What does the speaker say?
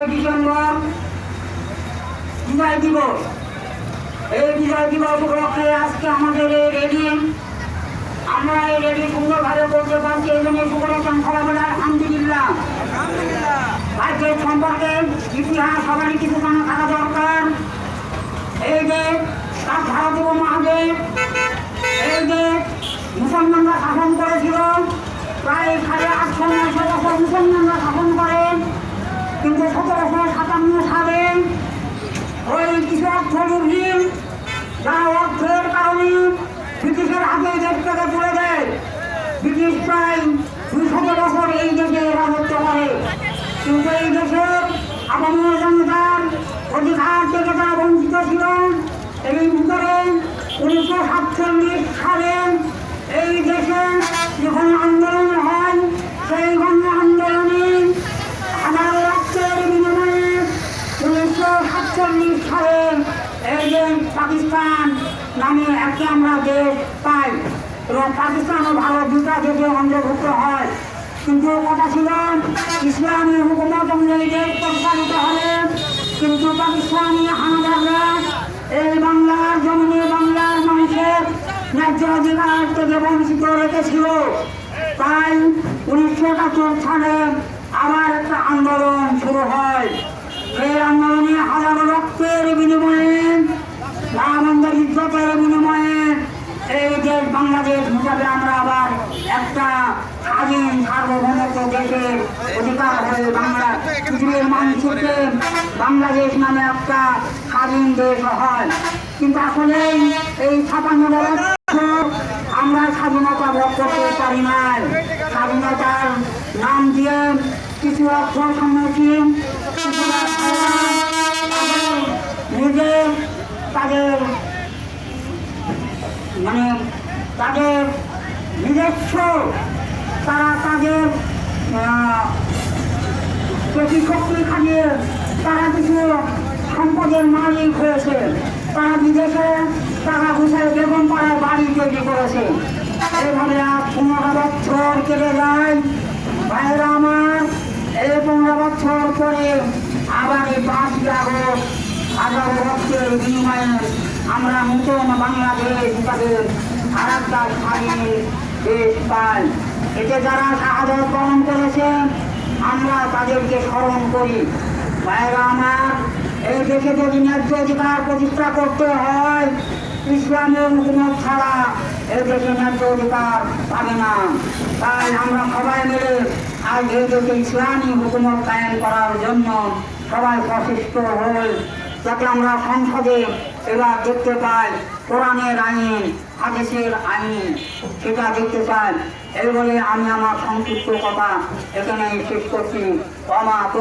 December বিজয় দিবস। এই বিজয় দিবস উপলক্ষে আজকে আমাদের এই রেডি। আমরা এই রেডি সুন্দরভাবে করতে পারছি সম্পর্কে ইতিহাস, সবারই কিছু থাকা দরকার। এই যে তার ভারতীয় মহাদেব এই যে মুসলমানরা শাসন করেছিল, প্রায় সাড়ে আটশো নয়শো বছর মুসলমানরা শাসন করেন কিন্তু সতেরোশো সাতান্ন সালে ওই কিছু অর্থলোভী যারা অর্থের কারণে ব্রিটিশের হাতে দেশটাকে তুলে দেয়। ব্রিটিশ প্রায় দুশত বছর এই দেশে রাজত্ব করে। কিন্তু এই দেশের আগামী জনতার অধিকার থেকে তারা বঞ্চিত ছিল এই ভিতরে উনিশশো সাতচল্লিশ সালে এই দেশে যখন আন্দোলন হয় সেই গণ আন্দোলনে হাজার রক্তের বিনিময়ে সাতচল্লিশ সালে এই যে পাকিস্তান নামে একটি আমরা দেশ পাই। এবং পাকিস্তান ও ভারত দুটা দেশে অন্তর্ভুক্ত হয়। কিন্তু কথা ছিল, ইসলামী হুকুমত অনুযায়ী দেশ পরিচালিত হবে কিন্তু পাকিস্তানি হানাদাররা এই বাংলার জমিনে বাংলার মানুষের ন্যায্য অধিকার থেকে বঞ্চিত রেখেছিল। তাই উনিশশো একাত্তর সালে আবার একটা আন্দোলন শুরু হয়। সেই আন্দোলনে হাজারো রক্তের বিনিময়ে রামন্দের ইজ্জতের বিনিময়ে এই দেশ বাংলাদেশ হিসাবে আমরা আবার একটা স্বাধীন সার্বভৌমত্ব দেশের অধিকার হয়ে বাংলা পৃথিবীর মানচিত্রে বাংলাদেশ নামে একটা স্বাধীন দেশ হয়। কিন্তু আসলে এই ছাপান্ন আমরা স্বাধীনতা ভোগ করতে পারি নাই। স্বাধীনতার নাম দিয়ে কিছু অর্থ সম্মুখীন নিজে তাদের মানে তাদের নিজস্ব তারা তাদের প্রতিশক্তি খাটিয়ে তারা কিছু সম্পদের মালিক হয়েছে তারা বিদেশে টাকা ঘুষে বেগম পাড়ায় বাড়ি তৈরি করেছে। এইভাবে আজ পনেরো বছর কেটে যায় ভাইরা আমার এই পনেরো বছর পরে আবার এই পাঁচই রক্তের বিনিময়ে আমরা নতুন বাংলাদেশ হিসাবে আর একটা স্বাধীন দেশ পাই। এতে যারা শাহাদত বরণ করেছেন, আমরা তাদেরকে স্মরণ করি। ভাইরা আমার, এই দেশে যদি ন্যায্য অধিকার প্রতিষ্ঠা করতে হয়, ইসলামের হুকুমত ছাড়া এই দেশে ন্যায্য অধিকার পাবে না। তাই আমরা সবাই মিলে আজ এই দেশে ইসলামী হুকুমত কায়েম করার জন্য সবাই সচেষ্ট হই যাতে আমরা সংসদে এবার দেখতে পাই, কোরআনের আইন, হাদিসের আইন, সেটা দেখতে পাই এই বলে আমি আমার সংক্ষিপ্ত কথা এখানে শেষ করছি। আমার তো